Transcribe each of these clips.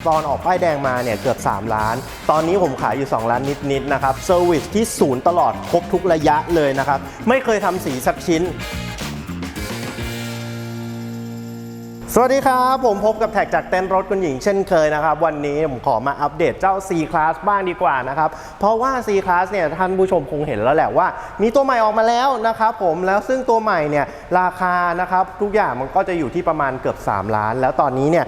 ตอนออกป้ายแดงมาเนี่ยเกือบ 3 ล้าน ตอนนี้ผมขายอยู่ 2 ล้านนิดๆนะครับ เซอร์วิสที่ศูนย์ตลอดครบทุกระยะเลยนะครับ ไม่เคยทำสีสักชิ้น สวัสดีครับ ผมพบกับแท็กจากเต้นรถคุณหญิงเช่นเคยนะครับ วันนี้ผมขอมาอัปเดตเจ้า C Class บ้างดีกว่านะครับ เพราะว่า C Class เนี่ยท่านผู้ชมคงเห็นแล้วแหละว่า มีตัวใหม่ออกมาแล้วนะครับผมแล้วซึ่งตัวใหม่เนี่ยราคานะครับทุกอย่างมันก็จะอยู่ที่ประมาณเกือบ 3 ล้าน แล้วตอนนี้เนี่ย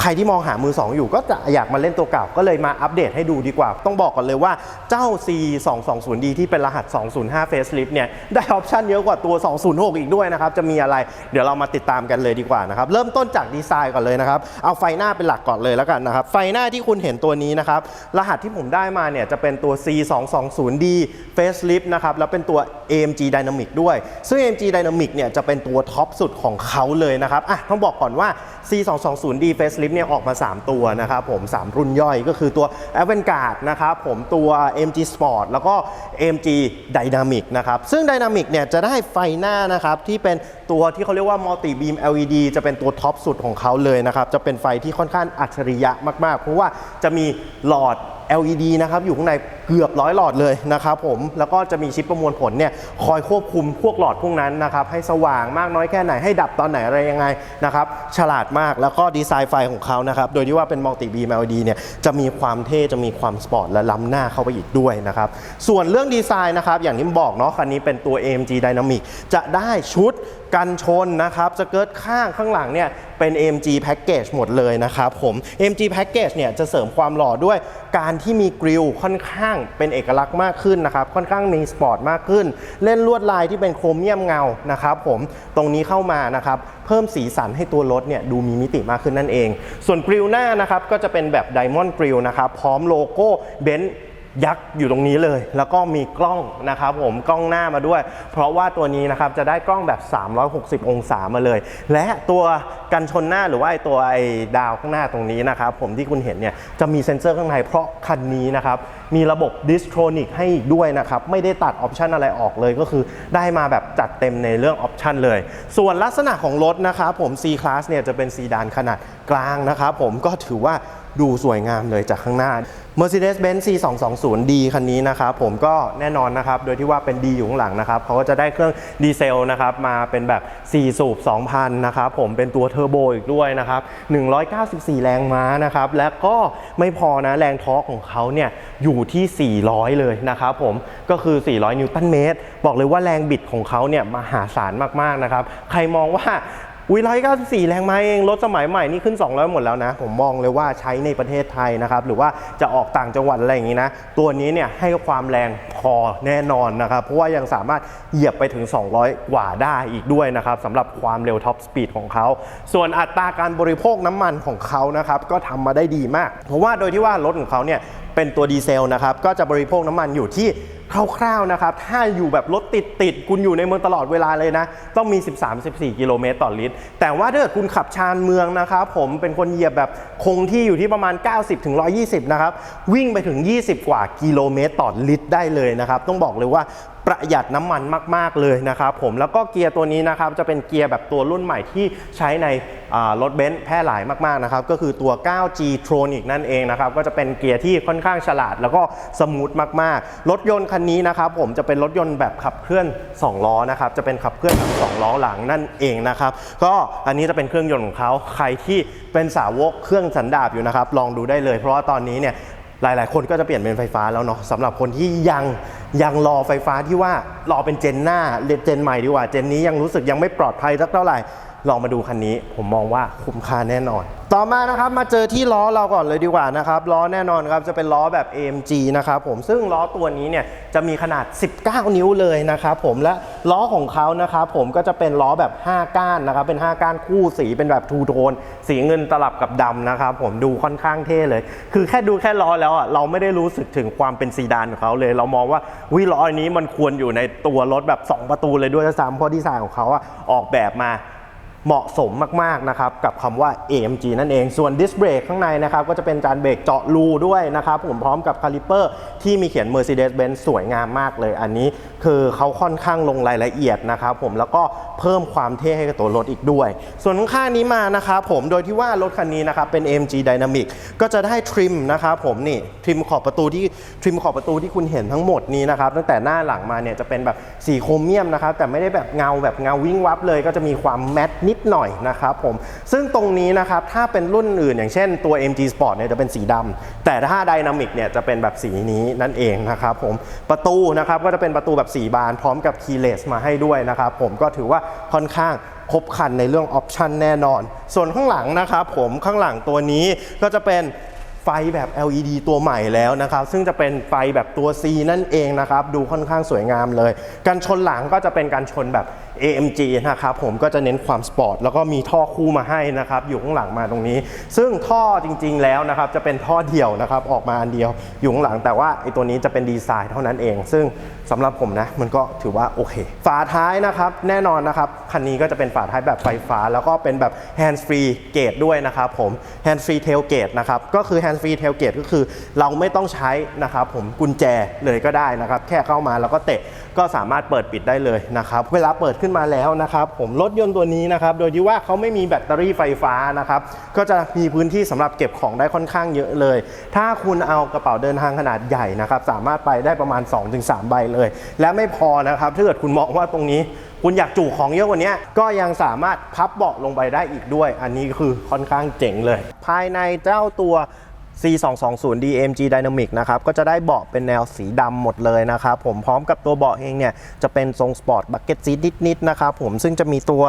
ใครที่มองหามือ 2 อยู่ก็จะอยากมาเล่นตัวเก่าก็เลยมาอัปเดตให้ดูดีกว่า ต้องบอกก่อนเลยว่าเจ้า C 2 2 0 D ที่เป็นรหัส 205 Facelift เนี่ยได้ออปชันเยอะกว่าตัว 206 อีกด้วยนะครับ จะมีอะไรเดี๋ยวเรามาติดตามกันเลยดีกว่านะครับ เริ่มต้นจากดีไซน์ก่อนเลยนะครับ เอาไฟหน้าเป็นหลักก่อนเลยแล้วกันนะครับ ไฟหน้าที่คุณเห็นตัวนี้นะครับ รหัสที่ผมได้มาเนี่ยจะเป็นตัว C 2 2 0 D Facelift นะครับแล้วเป็นตัว AMG Dynamic ด้วย ซึ่ง AMG Dynamic เนี่ยจะเป็นตัวท็อปสุดของเขาเลยนะครับอะต้องบอกก่อนว่า C 2 Swift เนี่ยออกมา 3 ตัวนะครับผม 3 รุ่นย่อยก็คือตัว a v a n g a r d นะครับผมตัว MG Sport แล้วก็ MG Dynamic นะครับ ซึ่ง Dynamic เนี่ยจะได้ไฟหน้านะครับที่เป็นตัวที่เขาเรียกว่า Multi Beam LED จะเป็นตัวท็อปสุดของเขาเลยนะครับ จะเป็นไฟที่ค่อนข้างอัจฉริยะมากๆ เพราะว่าจะมีหลอด LED นะครับอยู่ข้างในเกือบร้อยหลอดเลยนะครับผมแล้วก็จะมีชิปประมวลผลเนี่ยคอยควบคุมพวกหลอดพวกนั้นนะครับให้สว่างมากน้อยแค่ไหนให้ดับตอนไหนอะไรยังไงนะครับฉลาดมากแล้วก็ดีไซน์ไฟของเขานะครับโดยที่ว่าเป็นมัลติบีม LED เนี่ยจะมีความเท่จะมีความสปอร์ตและล้ำหน้าเข้าไปอีกด้วยนะครับส่วนเรื่องดีไซน์นะครับอย่างที่บอกเนาะคันนี้เป็นตัว AMG Dynamic จะได้ชุด กันชนนะครับสเกิร์ตข้างข้างหลังเนี่ยเป็น AMG Package หมดเลยนะครับผม AMG Package เนี่ยจะเสริมความหล่อด้วยการที่มีกริลค่อนข้างเป็นเอกลักษณ์มากขึ้นนะครับค่อนข้างมีสปอร์ตมากขึ้น เล่นลวดลายที่เป็นโครเมียมเงานะครับผมตรงนี้เข้ามานะครับเพิ่มสีสันให้ตัวรถเนี่ยดูมีมิติมากขึ้นนั่นเอง ส่วนกริลหน้านะครับก็จะเป็นแบบไดมอนด์กริลนะครับพร้อมโลโก้เบนซ์ ยักษ์อยู่ตรงนี้เลย แล้วก็มีกล้องนะครับผมกล้องหน้ามาด้วย เพราะว่าตัวนี้นะครับจะได้กล้องแบบ 360 องศามาเลย และตัวกันชนหน้าหรือว่าไอตัวไอดาวข้างหน้าตรงนี้นะครับผมที่คุณเห็นเนี่ยจะมีเซ็นเซอร์ข้างในเพราะคันนี้นะครับมีระบบดิสโทรนิกให้ด้วยนะครับไม่ได้ตัดออปชันอะไรออกเลยก็คือได้มาแบบจัดเต็มในเรื่องออปชันเลย ส่วนลักษณะของรถนะครับผม C Class เนี่ยจะเป็นซีดานขนาดกลางนะครับผมก็ถือว่า ดูสวยงามเลยจากข้างหน้า Mercedes-Benz C220D คันนี้นะครับผมก็แน่นอนนะครับ โดยที่ว่าเป็น D อยู่ข้างหลังนะครับเขาก็จะได้เครื่องดีเซลนะครับมาเป็นแบบ 4 สูบ 2,000 นะครับผมเป็นตัวเทอร์โบอีกด้วยนะครับ 194 แรงม้านะครับ และก็ไม่พอนะแรงทอร์กของเขาเนี่ยอยู่ที่ 400 เลยนะครับผมก็คือ 400 นิวตันเมตร บอกเลยว่าแรงบิดของเขาเนี่ยมหาศาลมากๆนะครับ ใครมองว่า อุ้ยร้อยเก้าสิบสี่แรงม้าเองรถสมัยใหม่นี่ขึ้น 200 หมดแล้วนะ ผมมองเลยว่าใช้ในประเทศไทยนะครับหรือว่าจะออกต่างจังหวัดอะไรอย่างนี้นะ ตัวนี้เนี่ยให้ความแรงพอแน่นอนนะครับ เพราะว่ายังสามารถเหยียบไปถึง 200 กว่าได้อีกด้วยนะครับสำหรับความเร็วท็อปสปีดของเขา ส่วนอัตราการบริโภคน้ำมันของเขานะครับก็ทำมาได้ดีมาก เพราะว่าโดยที่ว่ารถของเขาเนี่ยเป็นตัวดีเซลนะครับก็จะบริโภคน้ำมันอยู่ที่ คร่าวๆนะครับ ถ้าอยู่แบบรถติดติดๆคุณอยู่ในเมืองตลอดเวลาเลยนะ ต้องมี 13-14 กิโลเมตรต่อลิตร แต่ว่าถ้าเกิดคุณขับชานเมืองนะครับ ผมเป็นคนเหยียบแบบคงที่อยู่ที่ประมาณ 90-120 นะครับ วิ่งไปถึง 20 กว่ากิโลเมตรต่อลิตรได้เลยนะครับ ต้องบอกเลยว่าประหยัดน้ำมันมาก ๆ เลยนะครับผมแล้วก็เกียร์ตัวนี้นะครับจะเป็นเกียร์แบบตัวรุ่นใหม่ที่ใช้ในรถเบนซ์แพร่หลายมาก ๆ นะครับ ก็คือตัว 9G Tronic นั่นเองนะครับ ก็จะเป็นเกียร์ที่ค่อนข้างฉลาด แล้วก็สมูทมาก ๆ รถยนต์คันนี้นะครับผมจะเป็นรถยนต์แบบขับเคลื่อน 2 ล้อนะครับจะเป็นขับเคลื่อนแบบ2ล้อหลังนั่นเองนะครับก็อันนี้จะเป็นเครื่องยนต์ของเขาใครที่เป็นสาวกเครื่องสันดาปอยู่นะครับลองดูได้เลย เพราะว่าตอนนี้เนี่ยหลาย ๆ คนก็จะเปลี่ยนเป็นไฟฟ้าแล้วเนาะสำหรับคนที่ยังยังรอไฟฟ้าที่ว่ารอเป็นเจนหน้าเจนใหม่ดีกว่าเจนนี้ยังรู้สึกยังไม่ปลอดภัยสักเท่าไหร่ ลองมาดูคันนี้ ผมมองว่าคุ้มค่าแน่นอน ต่อมานะครับมาเจอที่ล้อเราก่อนเลยดีกว่านะครับล้อแน่นอนครับจะเป็นล้อแบบ AMG นะครับผมซึ่งล้อตัวนี้เนี่ยจะมีขนาด 19 นิ้วเลยนะครับผมและล้อของเขานะครับผมก็จะเป็นล้อแบบ 5 ก้านนะครับเป็น 5 ก้านคู่สีเป็นแบบทูโทนสีเงินตลับกับดำนะครับผมดูค่อนข้างเท่เลย คือแค่ดูแค่ล้อแล้วอะเราไม่ได้รู้สึกถึงความเป็นซีดานของเขาเลย เรามองว่าวิล้ออันนี้มันควรอยู่ในตัวรถแบบ 2 ประตูเลยด้วยซ้ำเพราะดีไซน์ของเขาอะออกแบบมา เหมาะสมมากๆนะครับกับคำว่า AMG นั่นเอง ส่วนดิสเบรกข้างในนะครับก็จะเป็นจานเบรกเจาะรูด้วยนะครับผมพร้อมกับคาลิเปอร์ที่มีเขียน Mercedes-Benz สวยงามมากเลย อันนี้คือเขาค่อนข้างลงรายละเอียดนะครับผมแล้วก็เพิ่มความเท่ให้กับตัวรถอีกด้วย ส่วนข้างนี้มานะครับผมโดยที่ว่ารถคันนี้นะครับเป็น AMG Dynamic ก็จะได้ทริมนะครับผมนี่ทริมขอบประตูที่ทริมขอบประตูที่คุณเห็นทั้งหมดนี้นะครับตั้งแต่หน้าหลังมาเนี่ยจะเป็นแบบสีโครเมียมนะครับแต่ไม่ได้แบบเงาแบบเงาวิ่งวับเลย ก็จะมีความแมตนิดหน่อยนะครับผม ซึ่งตรงนี้นะครับถ้าเป็นรุ่นอื่นอย่างเช่นตัว MG Sport เนี่ยจะเป็นสีดำแต่ถ้า Dynamic เนี่ยจะเป็นแบบสีนี้นั่นเองนะครับผม ประตูนะครับก็จะเป็นประตูแบบสีบานพร้อมกับ keyless มาให้ด้วยนะครับผมก็ถือว่าค่อนข้างครบครันในเรื่องออปชันแน่นอน ส่วนข้างหลังนะครับผมข้างหลังตัวนี้ก็จะเป็น ไฟแบบ LED ตัวใหม่แล้วนะครับ ซึ่งจะเป็นไฟแบบตัว C นั่นเองนะครับ ดูค่อนข้างสวยงามเลยการชนหลังก็จะเป็นการชนแบบ AMG นะครับผมก็จะเน้นความสปอร์ตแล้วก็มีท่อคู่มาให้นะครับอยู่ข้างหลังมาตรงนี้ ซึ่งท่อจริงๆแล้วนะครับจะเป็นท่อเดี่ยวนะครับออกมาอันเดียวอยู่ข้างหลังแต่ว่าไอ้ตัวนี้จะเป็นดีไซน์เท่านั้นเอง ซึ่งสำหรับผมนะมันก็ถือว่าโอเค ฝาท้ายนะครับแน่นอนนะครับคันนี้ก็จะเป็นฝาท้ายแบบไฟฟ้า แล้วก็เป็นแบบ hands free gate ด้วยนะครับผม hands free tailgate นะครับก็คือ hands free tailgate ก็คือเราไม่ต้องใช้นะครับผมกุญแจเลยก็ได้นะครับแค่เข้ามาแล้วก็เตะก็สามารถเปิดปิดได้เลยนะครับเวลาเปิดขึ้นมาแล้วนะครับผมรถยนต์ตัวนี้นะครับโดยที่ว่าเขาไม่มีแบตเตอรี่ไฟฟ้านะครับก็จะมีพื้นที่สำหรับเก็บของได้ค่อนข้างเยอะเลย ถ้าคุณเอากระเป๋าเดินทางขนาดใหญ่นะครับสามารถไปได้ประมาณ 2-3 ใบเลย และไม่พอนะครับถ้าเกิดคุณมองว่าตรงนี้คุณอยากจุของเยอะกว่านี้ก็ยังสามารถพับเบาะลงไปได้อีกด้วย อันนี้คือค่อนข้างเจ๋งเลย ภายในเจ้าตัว C220 DMG Dynamic นะครับ ก็จะได้เบาะเป็นแนวสีดำหมดเลยนะครับผมพร้อมกับตัวเบาะเองเนี่ย จะเป็นทรงสปอร์ตบักเก็ตซีทนิดๆนะครับผมซึ่งจะมีตัว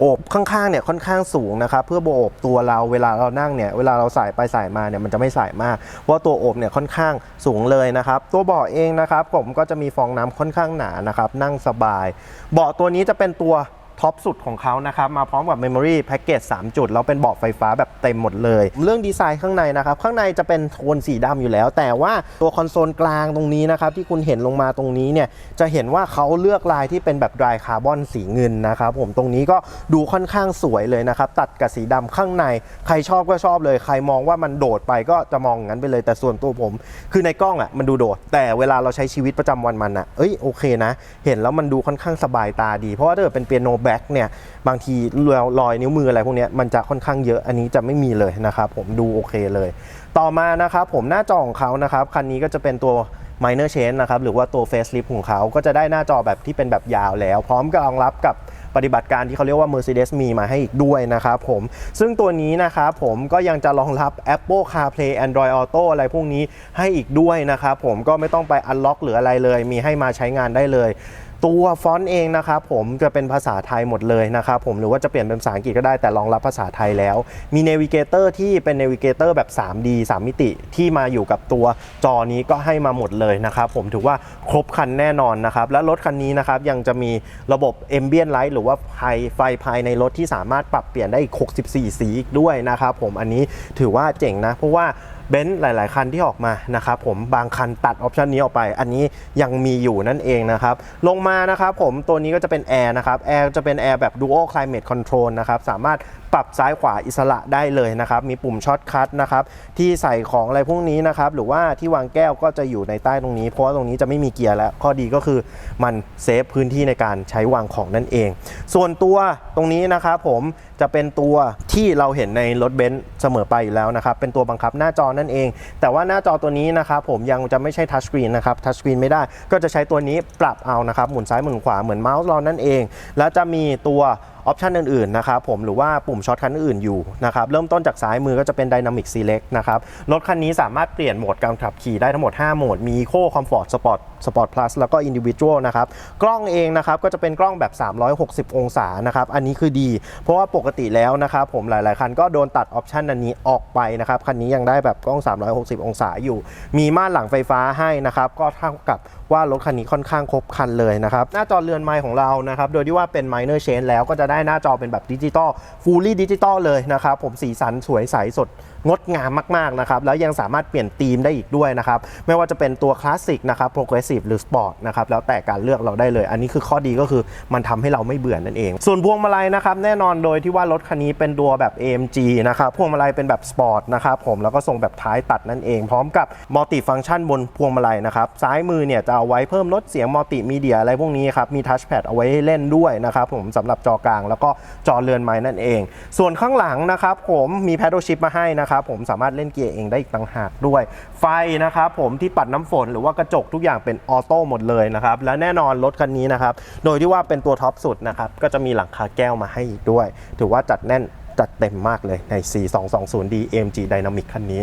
โอบข้างๆเนี่ยค่อนข้างสูงนะครับเพื่อโอบตัวเราเวลาเรานั่งเนี่ยเวลาเราใส่ไปใส่มาเนี่ยมันจะไม่ใส่มากเพราะว่าตัวโอบเนี่ยค่อนข้างสูงเลยนะครับตัวเบาะเองนะครับผมก็จะมีฟองน้ำค่อนข้างหนานะครับนั่งสบาย เบาะตัวนี้จะเป็นตัว ท็อปสุดของเขานะครับ มาพร้อมกับ Memory Package 3 จุด แล้วเป็นเบาะไฟฟ้าแบบเต็มหมดเลย เรื่องดีไซน์ข้างในนะครับ ข้างในจะเป็นโทนสีดำอยู่แล้ว แต่ว่าตัวคอนโซลกลางตรงนี้นะครับ ที่คุณเห็นลงมาตรงนี้เนี่ย จะเห็นว่าเขาเลือกลายที่เป็นแบบดรายคาร์บอนสีเงินนะครับผมตรงนี้ก็ดูค่อนข้างสวยเลยนะครับ ตัดกับสีดำข้างใน ใครชอบก็ชอบเลย ใครมองว่ามันโดดไปก็จะมองงั้นไปเลยแต่ส่วนตัวผม คือในกล้องอะมันดูโดด แต่เวลาเราใช้ชีวิตประจำวันมันอะเอ้ยโอเคนะ เห็นแล้วมันดูค่อนข้างสบายตาดีเพราะว่าถ้าเกิดเป็นเปียโนแบกเนี่ยบางทีรอยนิ้วมืออะไรพวกนี้มันจะค่อนข้างเยอะอันนี้จะไม่มีเลยนะครับผมดูโอเคเลย ต่อมานะครับผมหน้าจอของเขานะครับคันนี้ก็จะเป็นตัว minor change นะครับหรือว่าตัว facelift ของเขาก็จะได้หน้าจอแบบที่เป็นแบบยาวแล้ว พร้อมกับรองรับกับปฏิบัติการที่เขาเรียกว่า Mercedes มีมาให้อีกด้วยนะครับผม ซึ่งตัวนี้นะครับผมก็ยังจะรองรับ Apple CarPlay Android Auto อะไรพวกนี้ให้อีกด้วยนะครับผมก็ไม่ต้องไป unlock หรืออะไรเลย มีให้มาใช้งานได้เลย ตัวฟอนต์เองนะครับผมจะเป็นภาษาไทยหมดเลยนะครับผมหรือว่าจะเปลี่ยนเป็นภาษาอังกฤษก็ได้แต่รองรับภาษาไทยแล้ว มีเนวิเกเตอร์ที่เป็นเนวิเกเตอร์แบบ 3D 3 มิติที่มาอยู่กับตัวจอนี้ก็ให้มาหมดเลยนะครับผมถือว่าครบคันแน่นอนนะครับและรถคันนี้นะครับยังจะมีระบบ Ambient Light หรือว่าไฟไฟภายในรถที่สามารถปรับเปลี่ยนได้อีก 64 สีอีกด้วยนะครับผมอันนี้ถือว่าเจ๋งนะเพราะว่า เบนซ์หลาย ๆ คันที่ออกมานะครับผมบางคันตัดออปชันนี้ออกไป อันนี้ยังมีอยู่นั่นเองนะครับ ลงมานะครับผมตัวนี้ก็จะเป็นแอร์นะครับแอร์จะเป็นแอร์แบบ Dual Climate Control นะครับสามารถปรับซ้ายขวาอิสระได้เลยนะครับ มีปุ่มช็อตคัทนะครับที่ใส่ของอะไรพวกนี้นะครับหรือว่าที่วางแก้วก็จะอยู่ในใต้ตรงนี้ เพราะว่าตรงนี้จะไม่มีเกียร์แล้ว ข้อดีก็คือมันเซฟพื้นที่ในการใช้วางของนั่นเอง ส่วนตัวตรงนี้นะครับผมจะเป็นตัวที่เราเห็นในรถเบนซ์เสมอไปอยู่แล้วนะครับเป็นตัวบังคับหน้าจอนั่นเอง แต่ว่าหน้าจอตัวนี้นะครับผมยังจะไม่ใช่ทัชสกรีนนะครับทัชสกรีนไม่ได้ก็จะใช้ตัวนี้ปรับเอานะครับหมุนซ้ายหมุนขวาเหมือนเมาส์เรานั่นเอง แล้วจะมีตัว ออปชันอื่นๆนะครับผมหรือว่าปุ่มช็อตคันอื่นอยู่นะครับเริ่มต้นจากซ้ายมือก็จะเป็น Dynamic Select นะครับรถคันนี้สามารถเปลี่ยนโหมดการขับขี่ได้ทั้งหมด 5 โหมด มี Eco Comfort Sport Sport Plus แล้วก็ Individual นะครับกล้องเองนะครับก็จะเป็นกล้องแบบ 360 องศานะครับอันนี้คือดี เพราะว่าปกติแล้วนะครับผมหลายๆ คันก็โดนตัดออปชันอันนี้ออกไปนะครับคันนี้ยังได้แบบกล้อง 360 องศาอยู่ มีม่านหลังไฟฟ้าให้นะครับก็เท่ากับ ว่ารถคันนี้ค่อนข้างครบคันเลยนะครับ หน้าจอเรือนไม้ของเรานะครับ โดยที่ว่าเป็น minor change แล้วก็จะได้หน้าจอเป็นแบบดิจิตอล fully ดิจิตอลเลยนะครับ ผมสีสันสวยใสสด งดงามมากๆนะครับแล้วยังสามารถเปลี่ยนธีมได้อีกด้วยนะครับไม่ว่าจะเป็นตัวคลาสสิกนะครับโปรเกรสซีฟหรือสปอร์ตนะครับแล้วแต่การเลือกเราได้เลย อันนี้คือข้อดีก็คือมันทำให้เราไม่เบื่อนั่นเอง ส่วนพวงมาลัยนะครับแน่นอนโดยที่ว่ารถคันนี้เป็นตัวแบบ AMG นะครับพวงมาลัยเป็นแบบสปอร์ตนะครับผมแล้วก็ทรงแบบท้ายตัดนั่นเอง พร้อมกับมัลติฟัง c t ชันบนพวงมาลัยนะครับซ้ายมือเนี่ยจะเอาไว้เพิ่มลดเสียงมัลติมีเดียอะไรพวกนี้ครับมีทัชแพดเอาไว้ให้เล่นด้วยนะครับผมสำหรับจอกลาง แล้วก็จอเรือนไม้นั่นเอง ส่วนข้างหลังนะครับผมมีแพด l ชิ p มาให้นะครับครับผมสามารถเล่นเกียร์เองได้อีกต่างหากด้วย ไฟนะครับผมที่ปัดน้ำฝนหรือว่ากระจกทุกอย่างเป็นออโต้หมดเลยนะครับและแน่นอนรถคันนี้นะครับโดยที่ว่าเป็นตัวท็อปสุดนะครับก็จะมีหลังคาแก้วมาให้อีกด้วย ถือว่าจัดแน่นจัดเต็มมากเลยใน 4220D AMG Dynamic คันนี้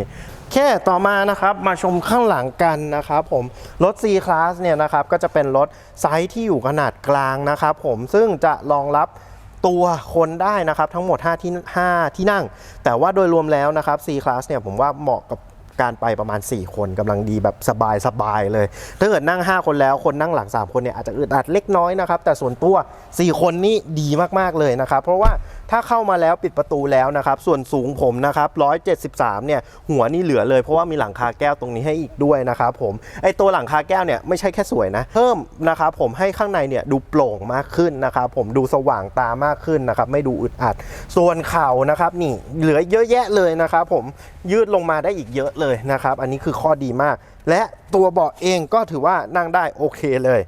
แค่ต่อมานะครับมาชมข้างหลังกันนะครับผม รถ C Class เนี่ยนะครับก็จะเป็นรถไซส์ที่อยู่ขนาดกลางนะครับผมซึ่งจะรองรับ ตัวคนได้นะครับทั้งหมด 5 ที่ 5 ที่นั่ง แต่ว่าโดยรวมแล้วนะครับ C Class เนี่ยผมว่าเหมาะกับการไปประมาณ 4 คนกำลังดีแบบสบายสบายเลย ถ้าเกิดนั่ง 5 คนแล้วคนนั่งหลัง 3 คนเนี่ยอาจจะอึดอัดเล็กน้อยนะครับ แต่ส่วนตัว 4 คนนี่ดีมากๆเลยนะครับ เพราะว่า ถ้าเข้ามาแล้วปิดประตูแล้วนะครับ ส่วนสูงผมนะครับ173 เนี่ย หัวนี่เหลือเลยเพราะว่ามีหลังคาแก้วตรงนี้ให้อีกด้วยนะครับผม ไอตัวหลังคาแก้วเนี่ยไม่ใช่แค่สวยนะ เพิ่มนะครับผมให้ข้างในเนี่ยดูโปร่งมากขึ้นนะครับผมดูสว่างตามากขึ้นนะครับ ไม่ดูอึดอัด ส่วนเข่านะครับนี่เหลือเยอะแยะเลยนะครับผมยืดลงมาได้อีกเยอะเลยนะครับ อันนี้คือข้อดีมาก และตัวเบาะเองก็ถือว่านั่งได้โอเคเลย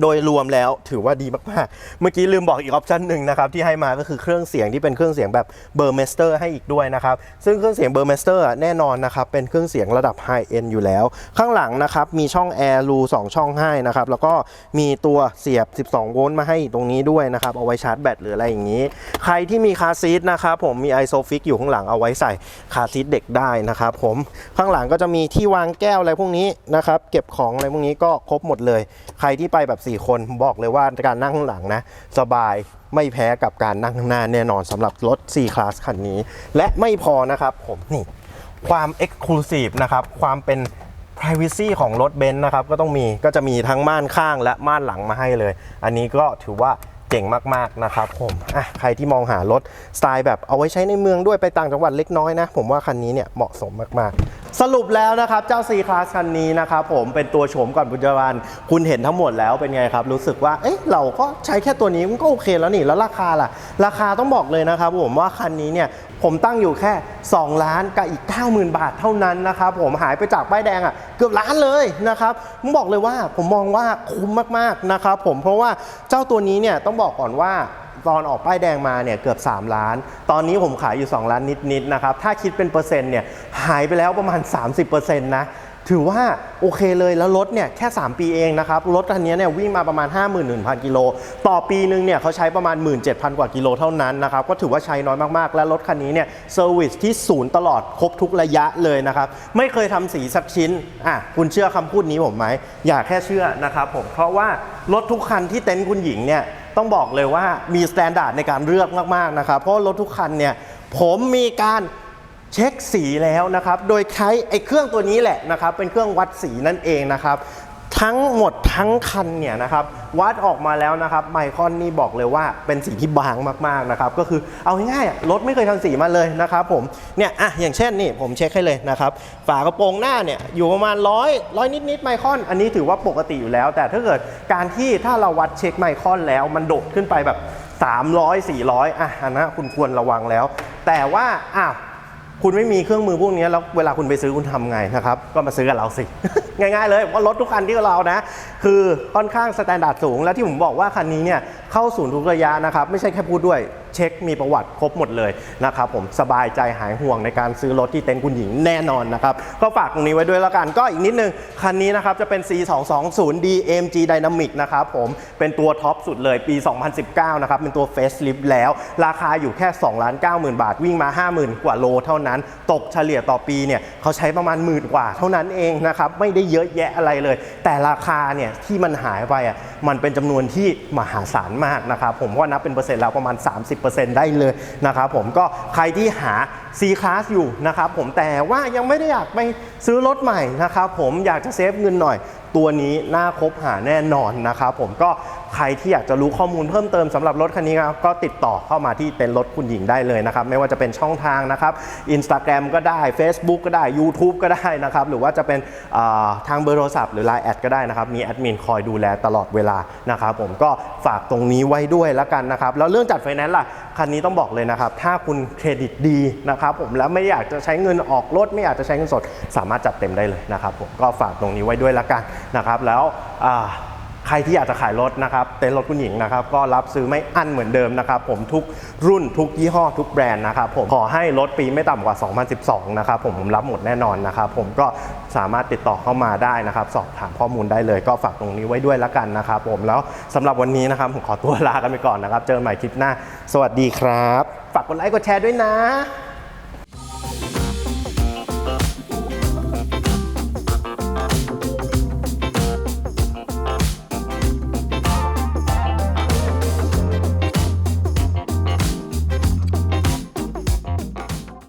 โดยรวมแล้วถือว่าดีมากๆ เมื่อกี้ลืมบอกอีกออปชันหนึ่งนะครับที่ให้มาก็คือเครื่องเสียงที่เป็นเครื่องเสียงแบบเบอร์เมสเตอร์ให้อีกด้วยนะครับ ซึ่งเครื่องเสียงเบอร์เมสเตอร์แน่นอนนะครับ เป็นเครื่องเสียงระดับไฮเอ็นอยู่แล้ว ข้างหลังนะครับ มีช่องแอร์รู2ช่องให้นะครับ แล้วก็มีตัวเสียบ 12 โวลต์มาให้ตรงนี้ด้วยนะครับ เอาไว้ชาร์จแบตหรืออะไรอย่างนี้ ใครที่มีคาซีทนะครับผมมีไอโซฟิกอยู่ข้างหลังเอาไว้ใส่คาซีทเด็กได้นะครับผมข้างหลังก็จะมีที่วางแก้วอะไรพวกนี้นะครับเก็บของอะไรพวกนี้ก็ครบหมดเลย ใครที่ไปแบบ4 คนบอกเลยว่าการนั่งข้างหลังนะ สบายไม่แพ้กับการนั่งข้างหน้าแน่นอนสำหรับรถ C Class คันนี้ และไม่พอนะครับผมนี่ความ Exclusive นะครับความเป็น Privacy ของรถเบนซ์นะครับก็ต้องมีก็จะมีทั้งม่านข้างและม่านหลังมาให้เลย อันนี้ก็ถือว่า เจ๋งมากๆนะครับผมอะใครที่มองหารถสไตล์แบบเอาไว้ใช้ในเมืองด้วยไปต่างจังหวัดเล็กน้อยนะ ผมว่าคันนี้เนี่ยเหมาะสมมากๆสรุปแล้วนะครับ เจ้า C Class คันนี้นะครับผมเป็นตัวโฉมก่อนปัจจุบันคุณเห็นทั้งหมดแล้วเป็นไงครับ รู้สึกว่าเอ๊ะเราก็ใช้แค่ตัวนี้มันก็โอเคแล้วนี่ แล้วราคาล่ะ ราคาต้องบอกเลยนะครับผมว่าคันนี้เนี่ย ผมตั้งอยู่แค่ 2 ล้านกับอีก 90,000 บาทเท่านั้นนะครับผมหายไปจากป้ายแดงอะ่ะเกือบล้านเลยนะครับผมบอกเลยว่าผมมองว่าคุ้มมากๆนะครับผมเพราะว่าเจ้าตัวนี้เนี่ยต้องบอกก่อนว่าตอนออกป้ายแดงมาเนี่ยเกือบ 3 ล้าน ตอนนี้ผมขายอยู่ 2 ล้านนิดๆนะครับ ถ้าคิดเป็นเปอร์เซ็นต์เนี่ยหายไปแล้วประมาณ 30%นะ ถือว่าโอเคเลยแล้วรถเนี่ยแค่ 3 ปีเองนะครับ รถคันนี้เนี่ยวิ่งมาประมาณ 51,000 กิโล ต่อปีนึงเนี่ยเขาใช้ประมาณ 17,000 กว่ากิโลเท่านั้นนะครับ ก็ถือว่าใช้น้อยมากๆ และรถคันนี้เนี่ยเซอร์วิสที่ศูนย์ตลอดครบทุกระยะเลยนะครับ ไม่เคยทำสีสักชิ้น อะ คุณเชื่อคำพูดนี้ผมไหม อย่าแค่เชื่อนะครับผมเพราะว่ารถทุกคันที่เต็นท์คุณหญิงเนี่ยต้องบอกเลยว่ามีสแตนดาร์ดในการเลือกมากๆนะครับเพราะรถทุกคันเนี่ยผมมีการ เช็คสีแล้วนะครับ โดยใช้ไอ้เครื่องตัวนี้แหละนะครับ เป็นเครื่องวัดสีนั่นเองนะครับ ทั้งหมดทั้งคันเนี่ยนะครับวัดออกมาแล้วนะครับไมคอนนี่บอกเลยว่าเป็นสีที่บางมากๆนะครับก็คือเอาง่ายๆรถไม่เคยทำสีมาเลยนะครับผมเนี่ยอะอย่างเช่นนี่ผมเช็คให้เลยนะครับฝากระโปรงหน้าเนี่ยอยู่ประมาณร้อยร้อยนิดๆไมคอน อันนี้ถือว่าปกติอยู่แล้ว แต่ถ้าเกิดการที่ถ้าเราวัดเช็คไมคอนแล้วมันโดดขึ้นไปแบบ 300 400อะอันนั้นคุณควรระวังแล้ว แต่ว่าอ้าว คุณไม่มีเครื่องมือพวกนี้แล้วเวลาคุณไปซื้อคุณทำไงนะครับ ก็มาซื้อกับเราสิ ง่ายๆเลยว่ารถทุกคันที่เรานะ คือค่อนข้างสแตนดาร์ดสูง และที่ผมบอกว่าคันนี้เนี่ยเข้าศูนย์ทุกระยะนะครับ ไม่ใช่แค่พูดด้วย เช็คมีประวัติครบหมดเลยนะครับผมสบายใจหายห่วงในการซื้อรถที่เต็นท์คุณหญิงแน่นอนนะครับก็ฝากตรงนี้ไว้ด้วยแล้วกันก็อีกนิดนึง คันนี้นะครับจะเป็น C220D AMG Dynamic นะครับผมเป็นตัวท็อปสุดเลยปี 2019 นะครับเป็นตัว Facelift แล้ว ราคาอยู่แค่2ล้าน90,000 บาท วิ่งมา 50,000 กว่าโลเท่านั้น ตกเฉลี่ยต่อปีเนี่ยเขาใช้ประมาณหมื่นกว่าเท่านั้นเองนะครับไม่ได้เยอะแยะอะไรเลย แต่ราคาเนี่ยที่มันหายไปอะมันเป็นจำนวนที่มหาศาลมากนะครับผมว่านับเป็นเปอร์เซ็นต์แล้วประมาณ 30ได้เลยนะครับผมก็ใครที่หา C Class อยู่นะครับผมแต่ว่ายังไม่ได้อยากไปซื้อรถใหม่นะครับผมอยากจะเซฟเงินหน่อย ตัวนี้น่าคบหาแน่นอนนะครับผมก็ใครที่อยากจะรู้ข้อมูลเพิ่มเติมสำหรับรถคันนี้ครับก็ติดต่อเข้ามาที่เต็นท์รถคุณหญิงได้เลยนะครับไม่ว่าจะเป็นช่องทางนะครับ Instagram ก็ได้ Facebook ก็ได้ YouTube ก็ได้นะครับหรือว่าจะเป็นาทางเบอร์โทรศัพท์หรือ Line แอดก็ได้นะครับมีแอดมินคอยดูแลตลอดเวลานะครับผมก็ฝากตรงนี้ไว้ด้วยแล้วกันนะครับแล้วเรื่องจัดไฟแนนซ์ล่ะคันนี้ต้องบอกเลยนะครับถ้าคุณเครดิตดีนะครับผมแล้วไม่อยากจะใช้เงินออกรถไม่อยากจะใช้เงินสด สามารถจัดเต็มได้เลยนะครับผมก็ฝากตรงนี้ไว้ด้วยแล้วกันนะครับแล้วใครที่อยากจะขายรถนะครับเต็นท์รถคุณหญิงนะครับก็รับซื้อไม่อั้นเหมือนเดิมนะครับผมทุกรุ่นทุกยี่ห้อทุกแบรนด์นะครับผมขอให้รถปีไม่ต่ำกว่า 2012 นะครับผมผมรับหมดแน่นอนนะครับผมก็สามารถติดต่อเข้ามาได้นะครับ สอบถามข้อมูลได้เลยก็ฝากตรงนี้ไว้ด้วยล้วกันนะครับผมแล้วสำหรับวันนี้นะครับผมขอตัวลากันไปก่อนนะครับ เจอกันใหม่คลิปหน้า สวัสดีครับ ฝากกดไลค์กดแชร์ด้วยนะ